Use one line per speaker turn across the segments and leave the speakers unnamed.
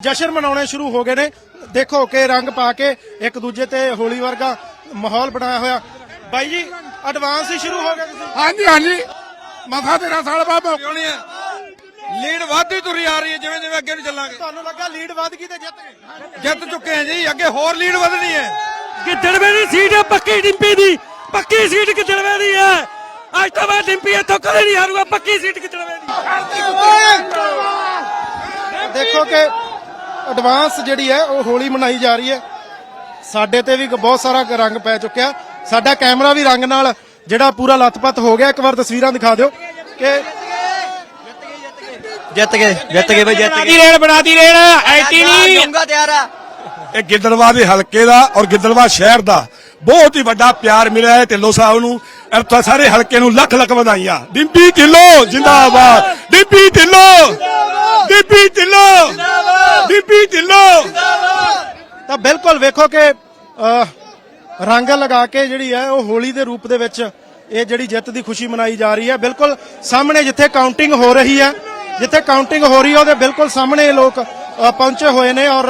ਜਸ਼ਨ ਮਨਾਉਣੇ ਸ਼ੁਰੂ ਹੋ ਗਏ ਨੇ। ਦੇਖੋ ਕਿ ਰੰਗ ਪਾ ਕੇ ਇੱਕ ਦੂਜੇ ਤੇ ਹੋਲੀ ਵਰਗਾ ਮਾਹੌਲ ਬਣਾਇਆ ਹੋਇਆ। ਬਾਈ ਜੀ ਐਡਵਾਂਸ ਹੀ ਸ਼ੁਰੂ ਹੋ ਗਿਆ ਤੁਸੀਂ।
ਹਾਂਜੀ ਹਾਂਜੀ। ਮਸਾ 13 ਸਾਲ ਬਾਅਦ ਮੌਕਾ
ਕਿਉਂ ਨਹੀਂ ਹੈ ਲੀਡ ਵੱਧਦੀ ਤੁਰੀ ਆ ਰਹੀ ਹੈ ਜਿਵੇਂ ਜਿਵੇਂ ਅੱਗੇ ਨੂੰ ਚੱਲਾਂਗੇ।
ਤੁਹਾਨੂੰ ਲੱਗਾ ਲੀਡ ਵੱਧ ਗਈ ਤੇ ਜਿੱਤ ਗਏ?
ਜਿੱਤ ਚੁੱਕੇ ਹਾਂ ਜੀ ਅੱਗੇ ਹੋਰ ਲੀਡ ਵਧਣੀ ਹੈ।
ਗਿੱਦੜਵੇ ਦੀ ਸੀਟ ਹੈ ਪੱਕੀ ਡਿੰਪੀ ਦੀ। ਪੱਕੀ ਸੀਟ ਗਿੱਦੜਵੇ ਦੀ ਹੈ। ਅੱਜ ਤੋਂ ਬਾਅਦ ਡਿੰਪੀ ਇੱਥੋਂ ਕਦੇ ਨਹੀਂ ਹਾਰੂਗਾ ਪੱਕੀ ਸੀਟ ਗਿੱਦੜਵੇ ਦੀ।
ਦੇਖੋ ਕਿ ਐਡਵਾਂਸ ਜਿਹੜੀ ਹੈ ਉਹ ਹੋਲੀ ਮਨਾਈ ਜਾ ਰਹੀ ਹੈ। ਸਾਡੇ ਤੇ ਵੀ ਬਹੁਤ ਸਾਰਾ ਰੰਗ ਪੈ ਚੁੱਕਿਆ। ਸਾਡਾ ਕੈਮਰਾ ਵੀ ਰੰਗ ਨਾਲ ਜਿਹੜਾ ਪੂਰਾ ਲੱਤਪੱਤ ਹੋ ਗਿਆ। ਇੱਕ ਵਾਰ ਤਸਵੀਰਾਂ ਦਿਖਾ ਦਿਓ ਕਿ
ਜਿੱਤ ਗਏ ਜਿੱਤ ਗਏ ਬਈ ਜਿੱਤ
ਦੀ ਰੇਲ ਬਣਾ ਦੀ ਰੇਲ ਐਟੀ ਨਹੀਂ।
ਜੰਗਾ ਤਿਆਰ ਆ।
ਇਹ ਗਿੱਦੜਵਾ ਦੇ ਹਲਕੇ ਦਾ ਔਰ ਗਿੱਦੜਵਾ ਸ਼ਹਿਰ ਦਾ ਬਹੁਤ ਹੀ ਵੱਡਾ ਪਿਆਰ ਮਿਲਿਆ ਹੈ ਢਿੱਲੋਂ ਸਾਹਿਬ ਨੂੰ। ਤਾਂ ਸਾਰੇ ਹਲਕੇ ਨੂੰ ਲੱਖ ਲੱਖ ਵਧਾਈਆਂ। ਡਿੰਪੀ ਢਿੱਲੋਂ ਜਿੰਦਾਬਾਦ। ਡਿੰਪੀ ਢਿੱਲੋਂ ਡਿੰਪੀ ਢਿੱਲੋਂ। ਡਿੰਪੀ ਢਿੱਲੋਂ।
ਤਾਂ ਬਿਲਕੁਲ ਵੇਖੋ ਕਿ ਰੰਗ ਲਗਾ ਕੇ ਜਿਹੜੀ ਹੈ ਉਹ ਹੋਲੀ ਦੇ ਰੂਪ ਦੇ ਵਿੱਚ ਇਹ ਜਿਹੜੀ ਜਿੱਤ ਦੀ ਖੁਸ਼ੀ ਮਨਾਈ ਜਾ ਰਹੀ ਹੈ। ਬਿਲਕੁਲ ਸਾਹਮਣੇ ਜਿੱਥੇ ਕਾਊਂਟਿੰਗ ਹੋ ਰਹੀ ਹੈ ਜਿੱਥੇ ਕਾਊਂਟਿੰਗ ਹੋ ਰਹੀ ਹੈ ਉਹਦੇ ਬਿਲਕੁਲ ਸਾਹਮਣੇ ਇਹ ਲੋਕ ਪਹੁੰਚੇ ਹੋਏ ਨੇ ਔਰ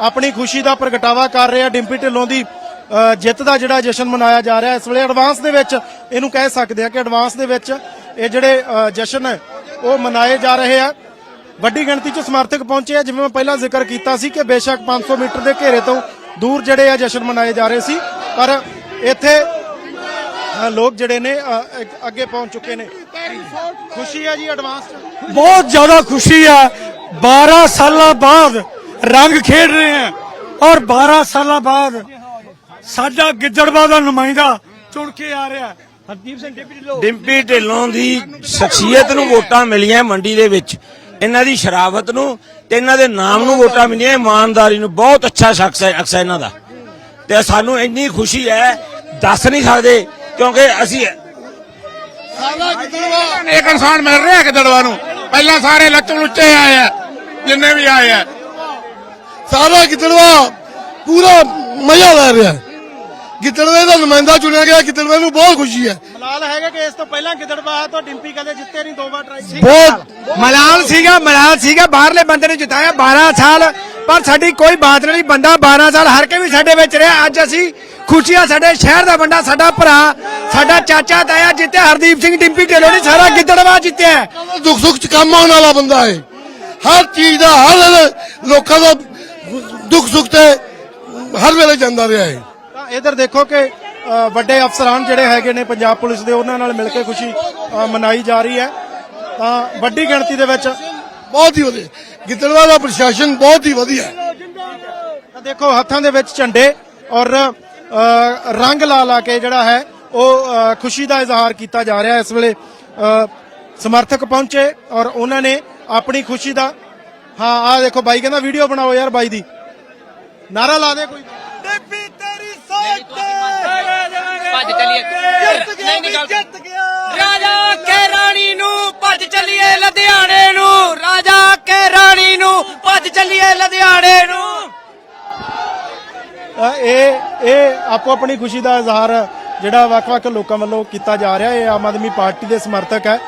ਆਪਣੀ ਖੁਸ਼ੀ ਦਾ ਪ੍ਰਗਟਾਵਾ ਕਰ ਰਹੇ ਆ ਡਿੰਪੀ ਢਿੱਲੋਂ ਦੀ ਜਿੱਤ ਦਾ ਜਿਹੜਾ ਜਸ਼ਨ ਮਨਾਇਆ ਜਾ ਰਿਹਾ ਇਸ ਵੇਲੇ ਐਡਵਾਂਸ ਦੇ ਵਿੱਚ ਇਹਨੂੰ ਕਹਿ ਸਕਦੇ ਆ ਕਿ ਐਡਵਾਂਸ ਦੇ ਵਿੱਚ ਇਹ ਜਿਹੜੇ ਜਸ਼ਨ ਹੈ ਉਹ ਮਨਾਏ ਜਾ ਰਹੇ ਆ। ਵੱਡੀ ਗਿਣਤੀ 'ਚ ਸਮਰਥਕ ਪਹੁੰਚੇ ਆ। ਜਿਵੇਂ ਮੈਂ ਪਹਿਲਾਂ ਜ਼ਿਕਰ ਕੀਤਾ ਸੀ ਕਿ ਬੇਸ਼ੱਕ 500 ਮੀਟਰ ਦੇ ਘੇਰੇ ਤੋਂ ਦੂਰ ਜਿਹੜੇ ਆ ਜਸ਼ਨ ਮਨਾਏ ਜਾ ਰਹੇ ਸੀ। ਪਰ ਇੱਥੇ ਲੋਕ ਜਿਹੜੇ ਨੇ ਅੱਗੇ ਪਹੁੰਚ ਚੁੱਕੇ ਨੇ। ਖੁਸ਼ੀ ਹੈ ਜੀ ਐਡਵਾਂਸ
ਬਹੁਤ ਜ਼ਿਆਦਾ ਖੁਸ਼ੀ ਹੈ 12 ਸਾਲਾਂ ਬਾਅਦ ਰੰਗ ਖੇਡ ਰਹੇ ਹਾਂ ਔਰ 12 ਸਾਲਾਂ ਬਾਅਦ ਸਾਡਾ ਗਿੱਦੜਵਾ ਦਾ ਨੁਮਾਇੰਦਾ ਚੁਣ ਕੇ ਆ ਰਿਹਾ। ਹੈ। ਹਰਦੀਪ ਸਿੰਘ
ਡਿੰਪੀ ਢਿੱਲੋਂ ਦੀ ਸ਼ਖਸੀਅਤ ਨੂੰ ਵੋਟਾਂ ਮਿਲੀਆਂ ਮੰਡੀ ਦੇ ਵਿੱਚ। ਇਹਨਾਂ ਦੀ ਸ਼ਰਾਫਤ ਨੂੰ ਤੇ ਇਹਨਾਂ ਦੇ ਨਾਮ ਨੂੰ ਵੋਟਾਂ ਮਿਲੀਆਂ ਇਮਾਨਦਾਰੀ ਨੂੰ ਬਹੁਤ ਅੱਛਾ ਸ਼ਖਸ ਹੈ ਅਕਸਰ ਇਹਨਾਂ ਦਾ। ਤੇ ਸਾਨੂੰ ਇੰਨੀ ਖੁਸ਼ੀ ਹੈ ਦੱਸ ਨਹੀਂ ਸਕਦੇ ਕਿਉਂਕਿ ਅਸੀਂ
ਇੱਕ ਇਨਸਾਨ ਮਿਲ ਰਿਹਾ ਗਿੱਦੜਵਾ ਨੂੰ? ਪਹਿਲਾਂ ਸਾਰੇ ਲੱਚਣ ਲੁੱਚੇ ਆਏ ਆ ਜਿੰਨੇ ਵੀ ਆਏ ਆ।
ਸਾਰਾ ਗਿੱਦੜਵਾ ਪੂਰਾ ਮਜ਼ਾ ਲੈ ਰਿਹਾ ਗਿੱਦੜਵੇ ਦਾ ਨੁਮਾਇੰਦਾ ਚੁਣਿਆ ਗਿਆ ਗਿੱਦੜਵੇ ਨੂੰ ਬਹੁਤ ਖੁਸ਼ੀ ਹੈ।
ਮਲਾਲ ਹੈਗਾ ਕਿ ਇਸ ਤੋਂ ਪਹਿਲਾਂ ਗਿੱਦੜਬਾਹ ਤੋਂ ਡਿੰਪੀ ਕਦੇ ਜਿੱਤੇ ਨਹੀਂ ਦੋ ਵਾਰ ਟਰਾਈ ਸੀ
ਬਹੁਤ ਮਲਾਲ ਸੀਗਾ ਮਲਾਲ ਸੀਗਾ ਬਾਹਰਲੇ ਬੰਦੇ ਨੇ ਜਿਤਾਇਆ 12 ਸਾਲ ਪਰ ਸਾਡੀ ਕੋਈ ਬਾਤ ਨਹੀਂ ਬੰਦਾ 12 ਸਾਲ ਹਰ ਕੇ ਵੀ ਸਾਡੇ ਵਿੱਚ ਰਿਹਾ। ਅੱਜ ਅਸੀਂ ਖੁਸ਼ੀਆਂ ਸਾਡੇ ਸ਼ਹਿਰ ਦਾ ਬੰਦਾ ਸਾਡਾ ਭਰਾ ਸਾਡਾ ਚਾਚਾ ਤਾਇਆ ਜਿੱਤੇ ਹਰਦੀਪ ਸਿੰਘ ਡਿੰਪੀ ਢਿੱਲੋਂ ਨੇ ਸਾਰਾ ਗਿੱਦੜਵਾ ਜਿੱਤਿਆ।
ਦੁੱਖ ਸੁੱਖ ਚ ਕੰਮ ਆਉਣ ਵਾਲਾ ਬੰਦਾ ਹੈ। ਹਰ ਚੀਜ਼ ਦਾ ਹਰ ਲੋਕਾਂ ਦਾ ਦੁੱਖ ਸੁੱਖ ਤੇ ਹਰ ਵੇਲੇ ਜਾਂਦਾ ਰਿਹਾ ਹੈ।
ਇਧਰ ਦੇਖੋ ਕਿ ਵੱਡੇ ਅਫਸਰਾਨ ਜਿਹੜੇ ਹੈਗੇ ਨੇ ਪੰਜਾਬ ਪੁਲਿਸ ਦੇ ਉਹਨਾਂ ਨਾਲ ਮਿਲ ਕੇ ਖੁਸ਼ੀ ਮਨਾਈ ਜਾ ਰਹੀ ਹੈ। ਤਾਂ ਵੱਡੀ ਗਿਣਤੀ ਦੇ ਵਿੱਚ
ਬਹੁਤ ਹੀ ਵਧੀਆ। ਗਿੱਦੜਵਾ ਦਾ ਪ੍ਰਸ਼ਾਸਨ ਬਹੁਤ ਹੀ ਵਧੀਆ। ਹੈ
ਤਾਂ ਦੇਖੋ ਹੱਥਾਂ ਦੇ ਵਿੱਚ ਝੰਡੇ ਔਰ ਰੰਗ ਲਾ ਲਾ ਕੇ ਜਿਹੜਾ ਹੈ ਉਹ ਖੁਸ਼ੀ ਦਾ ਇਜ਼ਹਾਰ ਕੀਤਾ ਜਾ ਰਿਹਾ ਇਸ ਵੇਲੇ। ਸਮਰਥਕ ਪਹੁੰਚੇ ਔਰ ਉਹਨਾਂ ਨੇ ਆਪਣੀ ਖੁਸ਼ੀ ਦਾ ਹਾਂ ਆਹ ਦੇਖੋ ਬਾਈ ਕਹਿੰਦਾ ਵੀਡੀਓ ਬਣਾਓ ਯਾਰ ਬਾਈ ਦੀ। ਨਾਰਾ ਲਾ ਦੇ ਕੋਈ। ਤੇਰੀ ਸੋਚ
ਭੱਜ ਚੱਲੀਏ ਨਹੀਂ ਨਿਕਲ ਜਿੱਤ ਗਿਆ ਰਾਜਾ ਕੇ ਰਾਣੀ ਨੂੰ ਭੱਜ ਚੱਲੀਏ ਲੁਧਿਆਣੇ ਨੂੰ ਰਾਜਾ ਕੇ ਰਾਣੀ ਨੂੰ ਭੱਜ ਚੱਲੀਏ ਲੁਧਿਆਣੇ ਨੂੰ
ਇਹ ਇਹ ਆਪੋ ਆਪਣੀ ਖੁਸ਼ੀ ਦਾ ਇਜ਼ਹਾਰ ਜਿਹੜਾ ਵੱਖ-ਵੱਖ ਲੋਕਾਂ ਵੱਲੋਂ ਕੀਤਾ ਜਾ ਰਿਹਾ, ਇਹ ਆਮ ਆਦਮੀ ਪਾਰਟੀ ਦੇ ਸਮਰਥਕ ਹੈ।